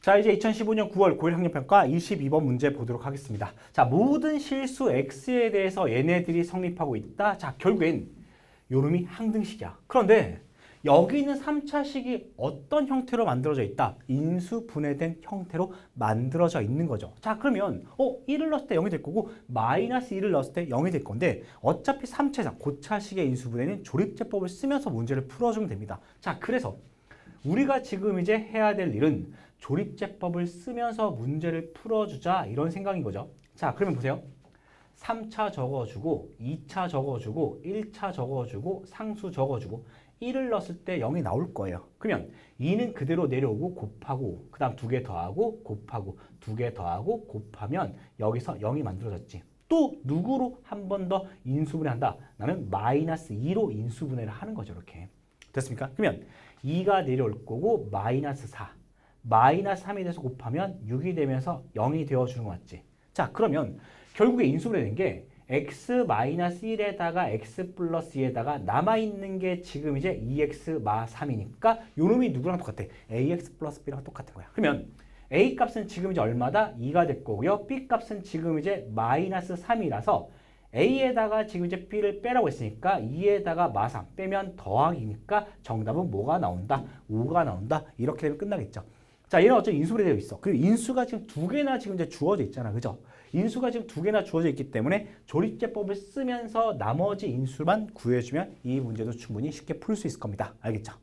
자, 이제 2015년 9월 고1 학년평가 22번 문제 보도록 하겠습니다. 자, 모든 실수 x에 대해서 얘네들이 성립하고 있다. 자, 결국엔 요놈이 항등식이야. 그런데 여기 있는 3차식이 어떤 형태로 만들어져 있다? 인수 분해된 형태로 만들어져 있는 거죠. 자, 그러면 어, 1을 넣었을 때 0이 될 거고 마이너스 1을 넣었을 때 0이 될 건데 어차피 3차상 고차식의 인수 분해는 조립제법을 쓰면서 문제를 풀어주면 됩니다. 자, 그래서 우리가 지금 이제 해야 될 일은 조립제법을 쓰면서 문제를 풀어주자 이런 생각인 거죠. 자, 그러면 보세요. 3차 적어주고 2차 적어주고 1차 적어주고 상수 적어주고 1을 넣었을 때 0이 나올 거예요. 그러면 2는 그대로 내려오고 곱하고 그 다음 두 개 더하고 곱하고 두 개 더하고 곱하면 여기서 0이 만들어졌지. 또 누구로 한 번 더 인수분해 한다? 나는 마이너스 2로 인수분해를 하는 거죠. 이렇게. 됐습니까? 그러면 2가 내려올 거고 마이너스 4 마이너스 3이 돼서 곱하면 6이 되면서 0이 되어주는 거 맞지? 자 그러면 결국에 인수분해 된게 x 마이너스 1에다가 x 플러스 2에다가 남아있는 게 지금 이제 2x 마 3이니까 요 놈이 누구랑 똑같아? ax 플러스 b랑 똑같은 거야. 그러면 a 값은 지금 이제 얼마다? 2가 될 거고요. b 값은 지금 이제 마이너스 3이라서 a에다가 지금 이제 b를 빼라고 했으니까 2에다가 마3 빼면 더하기니까 정답은 뭐가 나온다? 5가 나온다. 이렇게 되면 끝나겠죠. 자, 얘는 어차피 인수분해 되어 있어. 그리고 인수가 지금 두 개나 지금 이제 주어져 있잖아. 그죠? 인수가 지금 두 개나 주어져 있기 때문에 조립제법을 쓰면서 나머지 인수만 구해주면 이 문제도 충분히 쉽게 풀 수 있을 겁니다. 알겠죠?